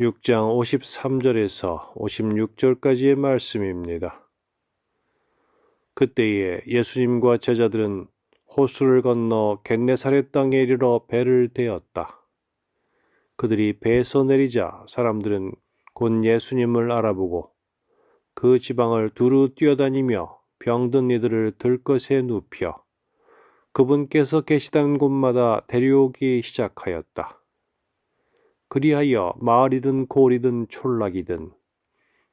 6장 53절에서 56절까지의 말씀입니다. 그때에 예수님과 제자들은 호수를 건너 겟네사렛 땅에 이르러 배를 대었다. 그들이 배에서 내리자 사람들은 곧 예수님을 알아보고 그 지방을 두루 뛰어다니며 병든 이들을 들것에 눕혀 그분께서 계시다는 곳마다 데려오기 시작하였다. 그리하여 마을이든 골이든 촌락이든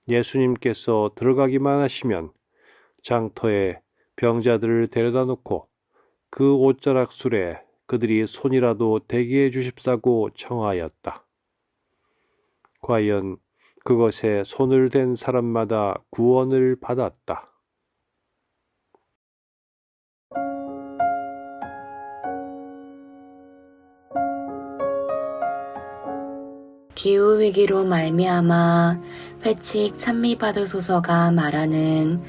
예수님께서 들어가기만 하시면 장터에 병자들을 데려다 놓고 그 옷자락 술에 그들이 손이라도 대게 해 주십사고 청하였다. 과연 그것에 손을 댄 사람마다 구원을 받았다. 기후 위기로 말미암아 회칙 찬미받으소서가 말하는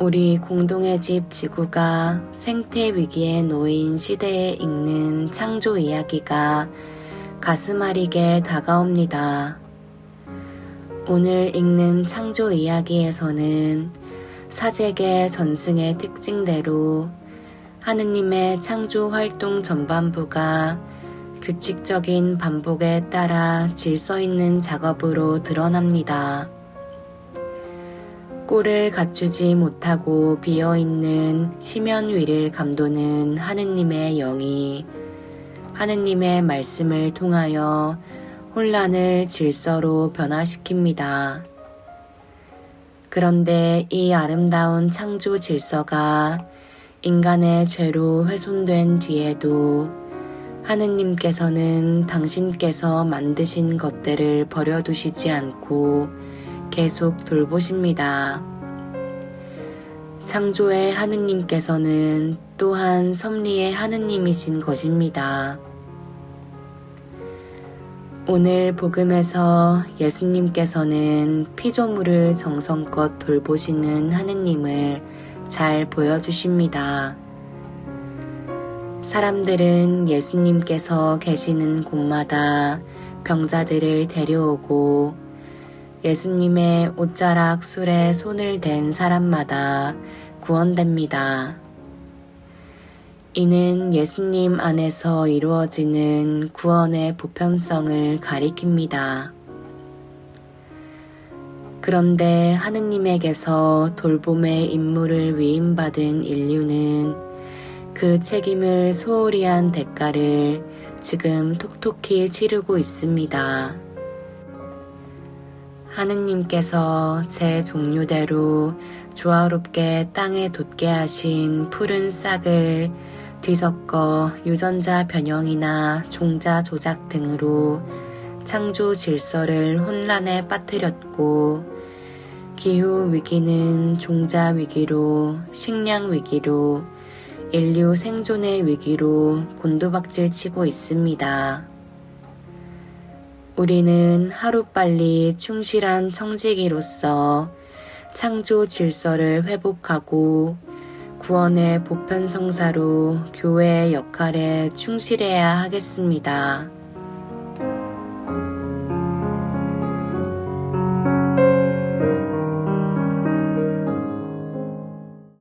우리 공동의 집 지구가 생태 위기에 놓인 시대에 읽는 창조 이야기가 가슴 아리게 다가옵니다. 오늘 읽는 창조 이야기에서는 사제계 전승의 특징대로 하느님의 창조 활동 전반부가 규칙적인 반복에 따라 질서 있는 작업으로 드러납니다. 꼴을 갖추지 못하고 비어있는 심연 위를 감도는 하느님의 영이 하느님의 말씀을 통하여 혼란을 질서로 변화시킵니다. 그런데 이 아름다운 창조 질서가 인간의 죄로 훼손된 뒤에도 하느님께서는 당신께서 만드신 것들을 버려두시지 않고 계속 돌보십니다. 창조의 하느님께서는 또한 섭리의 하느님이신 것입니다. 오늘 복음에서 예수님께서는 피조물을 정성껏 돌보시는 하느님을 잘 보여주십니다. 사람들은 예수님께서 계시는 곳마다 병자들을 데려오고 예수님의 옷자락 술에 손을 댄 사람마다 구원됩니다. 이는 예수님 안에서 이루어지는 구원의 보편성을 가리킵니다. 그런데 하느님에게서 돌봄의 임무를 위임받은 인류는 그 책임을 소홀히 한 대가를 지금 톡톡히 치르고 있습니다. 하느님께서 제 종류대로 조화롭게 땅에 돋게 하신 푸른 싹을 뒤섞어 유전자 변형이나 종자 조작 등으로 창조 질서를 혼란에 빠뜨렸고 기후 위기는 종자 위기로 식량 위기로 인류 생존의 위기로 곤두박질 치고 있습니다. 우리는 하루빨리 충실한 청지기로서 창조 질서를 회복하고 구원의 보편성사로 교회의 역할에 충실해야 하겠습니다.